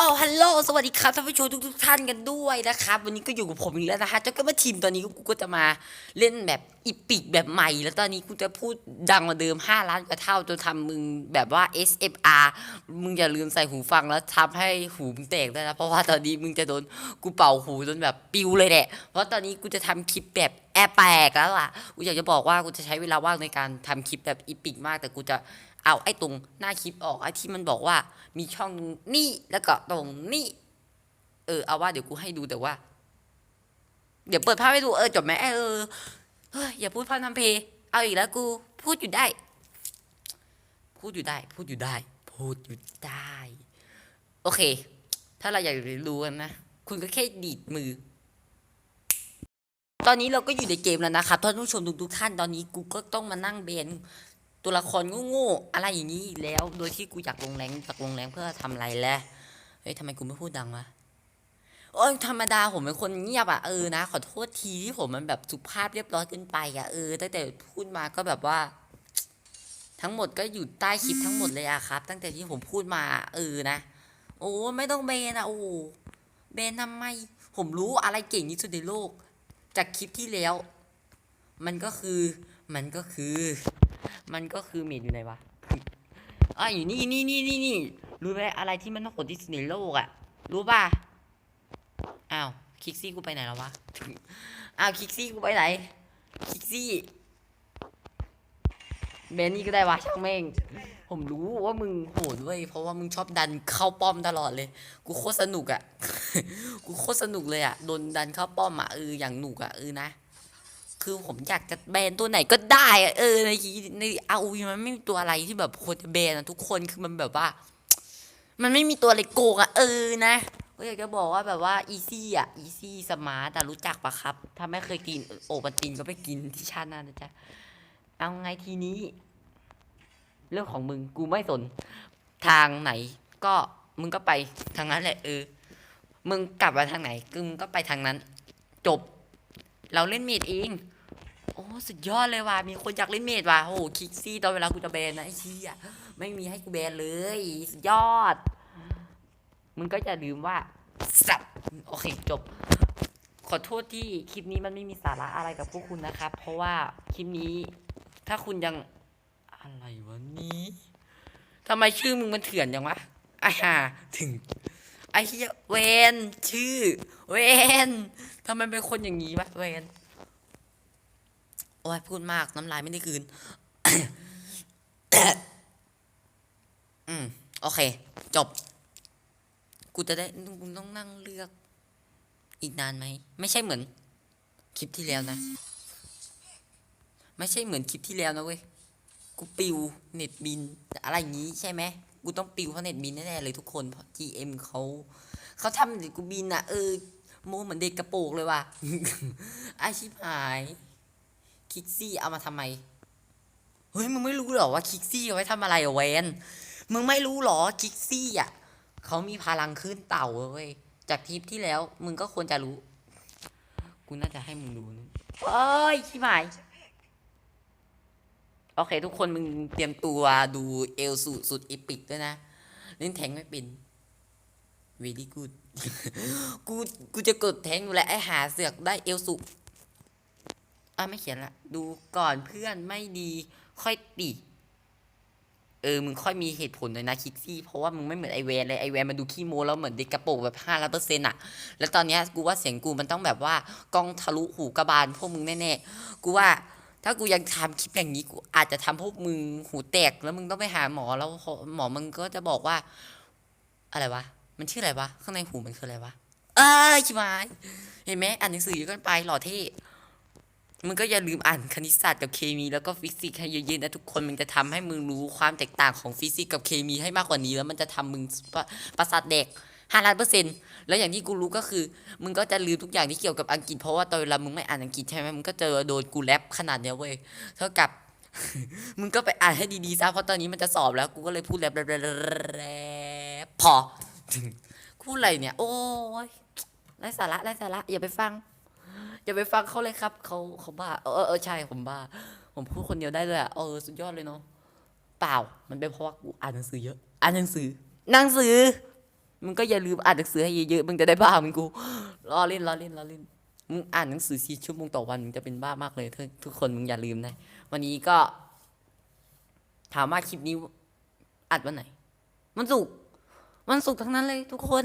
อ้ฮัลโหลสวัสดีครับท่านผู้ชมทุกๆท่านกันด้วยนะครับ วันนี้ก็อยู่กับผมอีกแล้วนะฮะเจ้าก็มาทีมตอนนี้กูก็จะมาเล่นแบบอีปิกแบบใหม่ แล้วตอนนี้กูจะพูดดังกว่าเดิม 5 ล้านกว่าเท่าจนทำมึงแบบว่า SFR มึงอย่าลืมใส่หูฟังแล้วทำให้หูมึงแตกได้นะเพราะว่าตอนนี้มึงจะโดนกูเป่าหูจนแบบปิวเลยแหละเพราะตอนนี้กูจะทำคลิปแบบแอบแปลกแล้วอะกูอยากจะบอกว่ากูจะใช้เวลาว่างในการทำคลิปแบบอีปิกมาก แต่กูจะ เอาไอ้ตรงหน้าคลิปออกไอ้ที่มันบอกว่ามีช่องนี่แล้วก็ตรงนี่เออเอาว่าเดี๋ยวกูให้ดูแต่ว่า เดี๋ยวเปิดภาพให้ดูเออจบไหมเออเฮ้ยอย่าพูดพร่ำทำเพลงเอาอีกแล้วกู พูดอยู่ได้ พูดอยู่ได้ พูดอยู่ได้ พูดอยู่ได้ โอเค ถ้าเราอยากรู้กันนะ คุณก็แค่ดีดมือ ตอนนี้เราก็อยู่ในเกมแล้วนะครับท่านผู้ชมทุกๆท่านตอนนี้กูก็ต้องมานั่งเบน ตัวละครโง่ๆอะไรอย่างนี้อีกแล้ว โดยที่กูอยากลงแรงอยากลงแรงเพื่อทำอะไรแล้วเฮ้ยทำไมกูไม่พูดดังวะโอ้ยธรรมดาผมเป็นคนเงียบอะเออนะขอโทษทีที่ผมมันแบบสุภาพเรียบร้อยเกินไปอะเออตั้งแต่พูดมาก็แบบว่า ทั้งหมดก็อยู่ใต้คลิปทั้งหมดเลยอะครับ ตั้งแต่ที่ผมพูดมาเออนะ โอ้ไม่ต้องเบนอะโอ้เบนทำไม ผมรู้อะไรเก่งที่สุดในโลก จากคลิปที่แล้ว มันก็คือมันก็คือ มันก็คือเมดอยู่ไหนวะอะอยู่นี่นี่นี่นี่นี่รู้ไหมอะไรที่มันต้องขนที่สุดในโลกอะ รู้ป่ะ อ้าว คิกซี่กูไปไหนแล้ววะ อ้าว คิกซี่กูไปไหน คิกซี่เบนนี่ก็ได้วะช่างแม่ง ผมรู้ว่ามึงโหดเว้ยเพราะว่ามึงชอบดันเข้าป้อมตลอดเลย กูโคตรสนุกอะ กูโคตรสนุกเลยอะ โดนดันเข้าป้อมอะเอออย่างหนุกอะเออนะ คือผมอยากจะแบนตัวไหนก็ได้อะเออในในเอาวีมันไม่มีตัวอะไรที่แบบควรจะแบนอะทุกคนคือมันแบบว่า มันไม่มีตัวอะไรโกงอะเออนะก็อยากจะบอกว่าแบบว่าอีซี่อะอีซี่สมาร์ตรู้จักปะครับ ถ้าไม่เคยกินโอปันตินก็ไปกินที่ชาติหน้านะจ๊ะเอาไงทีนี้ เรื่องของมึงกูไม่สน ทางไหน ก็มึงก็ไปทางนั้นแหละเออ มึงกลับมาทางไหนกูมึงก็ไปทางนั้น จบ เราเล่นเมดเอง อ้สุดยอดเลยว่ะมีคนอยากเล่นเมดว่ะโอ้โหคิกซี่ตอนเวลากูจะแบนนะไอ้เชี่ยไม่มีให้กูแบนเลย สุดยอด มึงก็จะลืมว่าสับโอเคจบ ขอโทษที่คลิปนี้มันไม่มีสาระอะไรกับพวกคุณนะครับ เพราะว่าคลิปนี้ ถ้าคุณยังอะไรวะนี้ทำไมชื่อมึงมันเถื่อนจังวะอ่าถึงไอ้เหี้ยเวนชื่อ เวนทำไมเป็นคนอย่างนี้วะเวน อ้ยพูดมากน้ำลายไม่ได้คืน อืม โอเค จบ กูจะได้กูต้องนั่งเลือก อีกนานไหม ไม่ใช่เหมือน คลิปที่แล้วนะ ไม่ใช่เหมือนคลิปที่แล้วนะเว้ย กูปิวเน็ตบิน อะไรอย่างนี้ใช่ไหม กูต้องปิวเพราะเน็ตบินแน่ๆเลยทุกคนเพราะ GM เขาเขาทำเด็กกูบินอะ เออ โมเหมือนเด็กกระโปรงเลยว่ะไอชิบหาย คิกซี่เอามาทำไม เฮ้ย มึงไม่รู้หรอว่าคิกซี่เอาไว้ทำอะไรอะเวนมึงไม่รู้หรอคิกซี่อะเขามีพลังขึ้นเต่าเว้ย จากทริปที่แล้ว มึงก็ควรจะรู้ กูน่าจะให้มึงดูนะเอ้ยชิบหายโอเค ทุกคนมึงเตรียมตัวดูเอลสุดสุดอีปิกด้วยนะเล่นแทงไม่เป็น very good กู กูจะกดแทงอยู่แหละไอหาเสือกได้เอลสุ อะไม่เขียนละดูก่อนเพื่อนไม่ดีค่อยติเออมึงค่อยมีเหตุผลหน่อยนะคิกซี่เพราะว่ามึงไม่เหมือนไอแวนเลยไอแวนมันดูขี้โมแล้วเหมือนเด็กกระโปรงแบบห้าร้อยเปอร์เซ็นต์อะแล้วตอนเนี้ยกูว่าเสียงกูมันต้องแบบว่ากล้องทะลุหูกระบาลพวกมึงแน่ๆกูว่าถ้ากูยังทำคลิปอย่างนี้กูอาจจะทำพวกมึงหูแตกแล้วมึงต้องไปหาหมอแล้วหมอมึงก็จะบอกว่า อะไรวะมันชื่ออะไรวะข้างในหูมันคืออะไรวะเอ้ยชิบหายเห็นไหมอ่านหนังสือเยอะเกันไปหล่อเท่ มึงก็อย่าลืมอ่านคณิตศาสตร์กับเคมีแล้วก็ฟิสิกส์ให้เยอะๆนะทุกคนมันจะทำให้มึงรู้ความแตกต่างของฟิสิกส์กับเคมีให้มากกว่านี้แล้วมันจะทำมึงประประสาทเด็กห้าล้านเปอร์เซ็นต์แล้วอย่างที่กูรู้ก็คือ มึงก็จะลืมทุกอย่างที่เกี่ยวกับอังกฤษเพราะว่าตอนเวลามึงไม่อ่านอังกฤษใช่ไหมมึงก็เจอโดนกูแรปขนาดเนี้ยเว้ยเท่ากับ มึงก็ไปอ่านให้ดีๆซะเพราะตอนนี้มันจะสอบแล้วกูก็เลยพูดแรปแรปแรปพอพูดอะไรเนี่ย โอ้ยไร้สาระไร้สาระอย่าไปฟัง อย่าไปฟังเขาเลยครับเขาเขาบ้าเออเออเออใช่ผมบ้า ผมพูดคนเดียวได้เลยอะเออสุดยอดเลยเนาะเปล่า มันเป็นเพราะว่ากูอ่านหนังสือเยอะ อ่านหนังสือหนังสือมึงก็อย่าลืมอ่านหนังสือให้เยอะๆมึงจะได้บ้าเหมึงกูล้อเล่นล้อเล่นล้อเล่นมึงอ่านหนังสือสี่ชั่วโมงต่อวันมึงจะเป็นบ้ามากเลยทุกทุกคนมึงอย่าลืมนะวันนี้ก็ ถามว่าคลิปนี้อัดวันไหนมันสุกร์วันศุกร์ทั้งนั้นเลย ทุกคน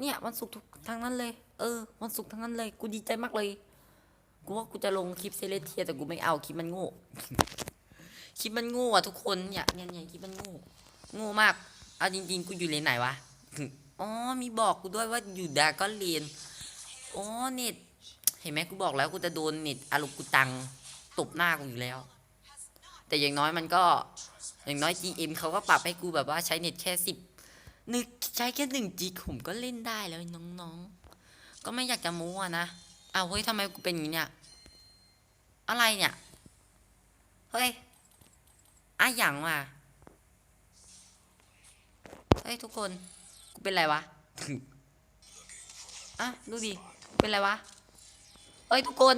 เนี่ยวันศุกร์ทุกทั้งนั้นเลย เออ วันศุกร์ทั้งนั้นเลย กูดีใจมากเลย กูว่ากูจะลงคลิปเซเลเทียแต่กูไม่เอาคลิปมันโง่ คลิปมันโง่อะทุกคนเนี่ยเนี่ยเนี่ยคลิปมันโง่ โง่มาก เอาจริง ๆ กูอยู่เรียนไหนวะ อ๋อ มีบอกกูด้วยว่าอยู่ดาก็เรียนอ๋อเน็ต เห็นไหมกูบอกแล้วกูจะโดนเน็ตอารุกูตังตบหน้ากูอยู่แล้ว แต่อย่างน้อยมันก็ อย่างน้อย GM เขาก็ปรับให้กูแบบว่าใช้เน็ตแค่สิบนึกใช้แค่หนึ่งจิกผมก็เล่นได้แล้วน้องๆ ก็ไม่อยากจะมูอะนะ อ้าวเฮ้ยทำไมกูเป็นอย่างนี้เนี่ยอะไรเนี่ย เฮ้ยอะหยังว่ะเฮ้ยทุกคน กูเป็นไรวะอะดูดิกูเป็นไรวะเฮ้ยทุกคน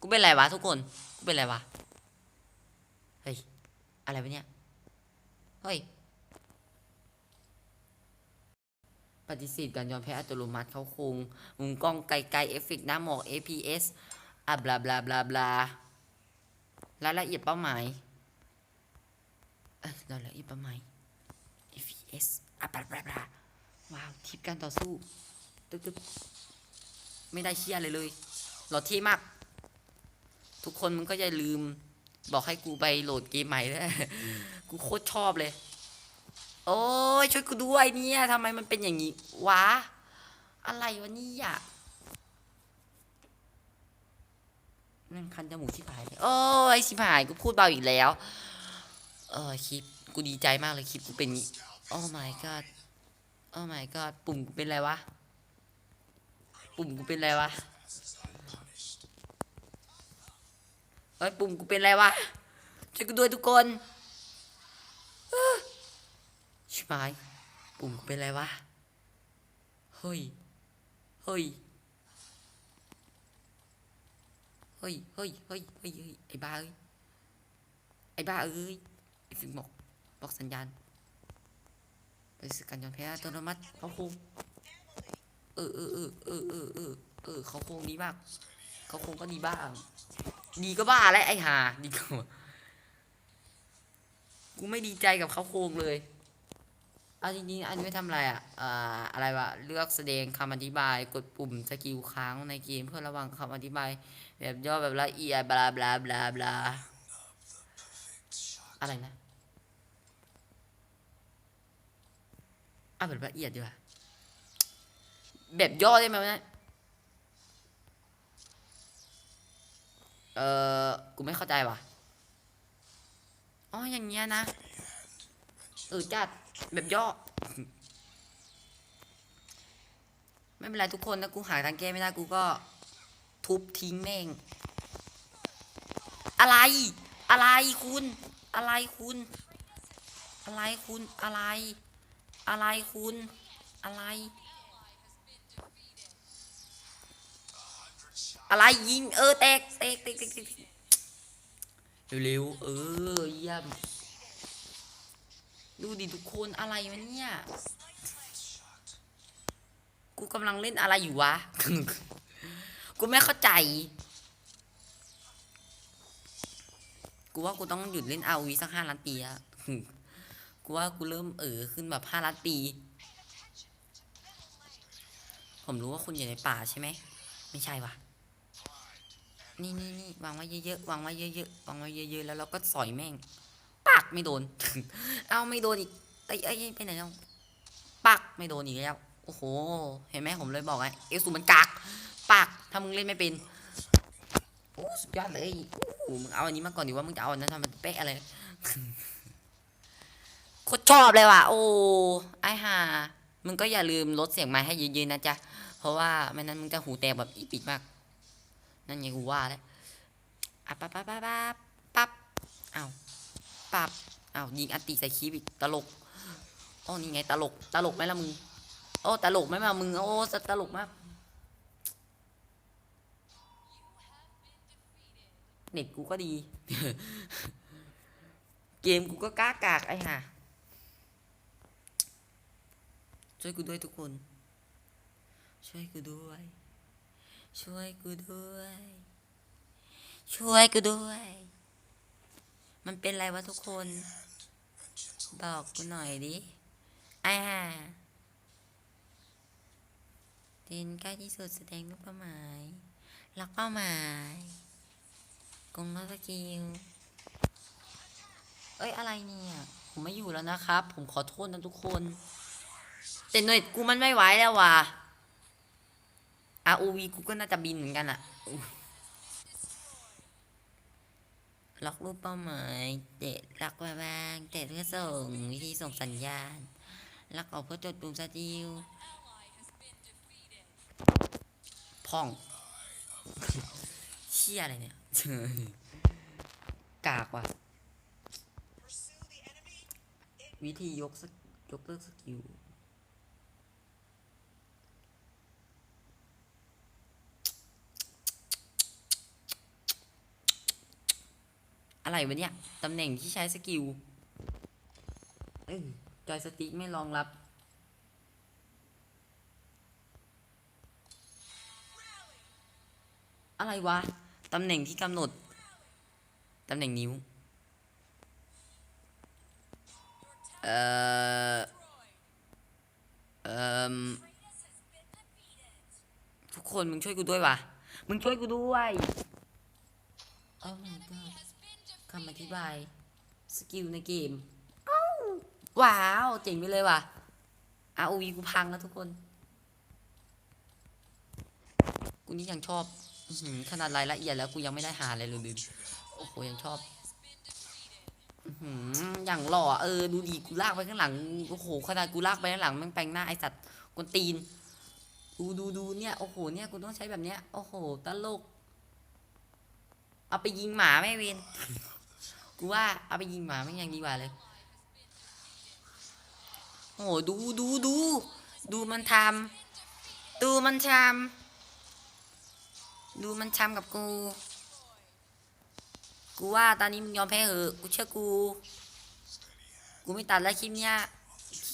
กูเป็นไรวะทุกคน กูเป็นไรวะ เฮ้ย อะไรวะเนี่ย เฮ้ย ปฏิเสธการยอมแพ้อัตโนมัติเขาคง มุมกล้องไกลๆเอฟเฟกต์หน้าหมอก APS อะบลาบลาบลาบลารายละเอียดเป้าหมายรายละเอียดเป้าหมาย APS อะบลาบลาบลาว้าวทิปการต่อสู้ตึ๊บตึ๊บไม่ได้เชียอะไรเลย หล่อเท่มาก ทุกคนมึงก็อย่าลืม บอกให้กูไปโหลดเกมใหม่ด้วยกูโคตรชอบเลย โอ้ยช่วยกูด้วยเนี่ยทำไมมันเป็นอย่างนี้วะอะไรวะเนี่ยนั่งคันจมูกชิบหายเลยโอ้ยชิบหายกูพูดเบาอีกแล้ว เออคลิปกูดีใจมากเลยคลิปกูเป็นงี้โอ้ my god โอ้ my god ปุ่มกูเป็นไรวะ ปุ่มกูเป็นไรวะ เอ้ยปุ่มกูเป็นไรวะช่วยกูด้วยทุกคนชิบหายปุ่มกูเป็นไรวะเฮ้ยเฮ้ยเฮ้ยเฮ้ยเฮ้ยเฮ้ยไอ้บ้าเอ้ยไอ้บ้าเอ้ยไอ้ฟิกบอกบอกสัญญาณไปสึกกันยอนแพ้อัตโนมัติเขาโคงเออเออเออเออเออเออเขาโคงดีมากเขาโคงก็ดีบ้าง ดีก็บ้าแล้วไอ้ห่าดีกว่ากูไม่ดีใจกับเขาโครงเลยเอาจริงๆอันนี้ไม่ทำอะไรอะอ่าอะไรวะ เลือกแสดงคำอธิบาย กดปุ่มสกิลค้างในเกมเพื่อระวังคำอธิบาย แบบย่อแบบละเอียดบลาบลาบลาบลาอะไรนะอะแบบละเอียดดีกว่าแบบย่อได้ไหมวะ เออกูไม่เข้าใจว่ะ อ๋อ อย่างเงี้ยนะ เออจัดแบบย่อ ไม่เป็นไรทุกคนนะกูหาทางแก้ไม่ได้กูก็ ทุบทิ้งแม่ง อะไร อะไรคุณ อะไรคุณ อะไรคุณ อะไร อะไรคุณ อะไร อะไรยิงเออแตกแตกแตกแตกแตกเร็วๆเออเยี่ยมดูดิทุกคนอะไรวะเนี่ยกูกำลังเล่นอะไรอยู่วะ กูไม่เข้าใจ กูว่ากูต้องหยุดเล่นเอาวีสักห้าล้านปีอะกูว่ากูเริ่มเออขึ้นแบบห้าล้านปี ผมรู้ว่าคุณอยู่ในป่าใช่ไหม ไม่ใช่วะ นี่นี่นี่วางไว้เยอะๆวางไว้เยอะๆวางไว้เยอะๆแล้วเราก็สอยแม่งปักไม่โดน เอาไม่โดนอีกไอ้ไอ้ไปไหนแล้วปักไม่โดนอีกแล้วโอ้โห เห็นไหมผมเลยบอกไงเอลสูมันกักปักถ้ามึงเล่นไม่เป็นโอ้สุดยอดเลยโอ้มึงเอาอันนี้มาก่อนดีว่ามึงจะเอาอันนั้นทำมันเป๊ะอะไรโคตรชอบเลยว่ะ โอ้ไอห่ามึงก็อย่าลืมลดเสียงไม้ให้เยอะๆนะจ๊ะเพราะว่าไม่นั้นมึงจะหูแตกแบบอีปิดมาก นั่นไงกูว่าแล้วอะปั๊บปั๊บปั๊บปั๊บปั๊บอ้าวปั๊บอ้าวยิงอัติใส่คีบอีกตลกโอ้นี่ไงตลกตลกไหมล่ะมึงโอ้ตลกไหมมามึงโอ้สตลกมากเน็ตกูก็ดี เกมกูก็กล้ากากไอ้ห่าช่วยกูด้วยทุกคน ช่วยกูด้วย ช่วยกูด้วย ช่วยกูด้วย มันเป็นไรวะทุกคน บอกกูหน่อยดิอ่าเดินใกล้ที่สุดแสดงรูปเป้าหมายล็อกเป้าหมายกงล็อกสกิลเอ้ยอะไรเนี่ย ผมไม่อยู่แล้วนะครับ ผมขอโทษนะทุกคน แต่หน่วยกูมันไม่ไหวแล้วว่ะ ROV กูก็น่าจะบินเหมือนกันอะล็อกรูปเป้าหมายเตะลักไว้บ้งเตะเพื่อส่งวิธีส่งสัญญาณลักออกเพื่อจดปุ่มสติลพ่องเชี่ยอะไรเนี่ยกากว่ะวิธียกสกยกเลิกสกิล อะไรวะเนี่ย ตำแหน่งที่ใช้สกิลจอยสติ๊กไม่รองรับ อะไรวะ ตำแหน่งที่กำหนด ตำแหน่งนิ้ว เอ่อ เอ่อ ทุกคนมึงช่วยกูด้วยวะ มึงช่วยกูด้วยโอ้ my god คำอธิบาย สกิลในเกมอ้าวว้าว เจ๋งไปเลยว่ะ ROV กูพังแล้วทุกคน กูนี่ยังชอบอื้อหือขนาดรายละเอียดแล้วกูยังไม่ได้หาอะไรเลยลืมโอ้โหยังชอบอื้อหืออย่างหล่อเออดูดีกูลากไปข้างหลังโอ้โหขนาดกูลากไปข้างหลังแม่งแปลงหน้าไอสัตว์กวนตีนดูดูดูเนี่ยโอ้โหเนี่ยกูต้องใช้แบบเนี้ยโอ้โหตลก เอาไปยิงหมาแม่เวน กูว่าเอาไปยิงหมาแม่งยังดีกว่าเลย โอ้โหดูดูดูดูมันทำดูมันทำดูมันทำกับกู กูว่าตอนนี้มึงยอมแพ้เหอะกูเชื่อกู กูไม่ตัดแล้วคลิปเนี้ย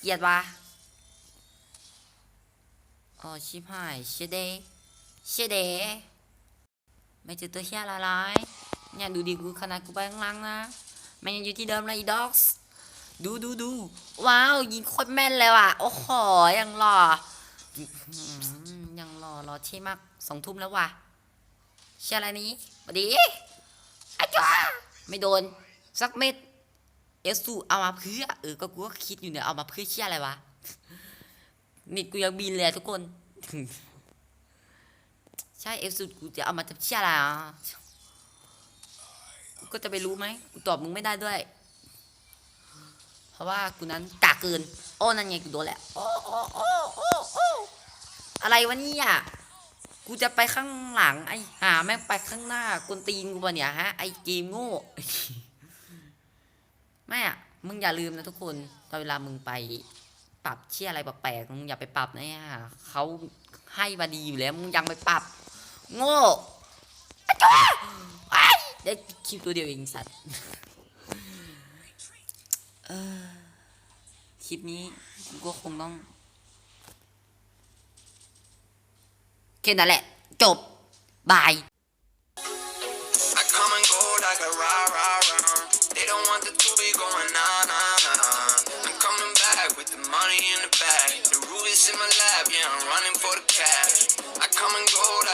เกียดวะอ๋อชิบหายเชเดเชเดไม่เจอตัวเฮียละลาย เนี่ยดูดิกูขนาดกูไปข้างล่างนะมันยังอยู่ที่เดิมเลยอีด็อกส์ดูดูดูว้าวยิงโคตรแม่นเลยว่ะ โอ้โหยังหล่อยังหล่อหล่อเท่มากสองทุ่มแล้วว่ะเชื่ออะไรนี้สวัสดีอาจ้าไม่โดนสักเม็ดเอสูเอามาเพื่อเออก็กูก็คิดอยู่เนี่ยเอามาเพื่อเชี่ยอะไรวะนี่กูยังบินเลยทุกคน ใช่เอสูกูจะเอามาทำเชี่ยอะไรอะ ก็จะไปรู้ไหมกูตอบมึงไม่ได้ด้วย เพราะว่ากูนั้นกากเกินโอ้นั่นไงกูโดนแหละโอ้โอ้โอ้โอ้โอ้อะไรวะเนี่ยกูจะไปข้างหลังไอ้หาแม่งไปข้างหน้ากวนตีนกูปะเนี่ยฮะไอ้เกมโง่ไม่อะมึงอย่าลืมนะทุกคนตอนเวลามึงไปปรับเชี่ยอะไรแปลกๆมึงอย่าไปปรับนะฮะเขาให้มาดีอยู่แล้วมึงยังไปปรับ โง่อะจ้า ได้คลิปตัวเดียวเองสัตว์คลิปนี้ก็คงต้องแค่นั้นแหละ จบ บาย money in the bag. The roof is in my lap, yeah I'm running for the cash. I come and go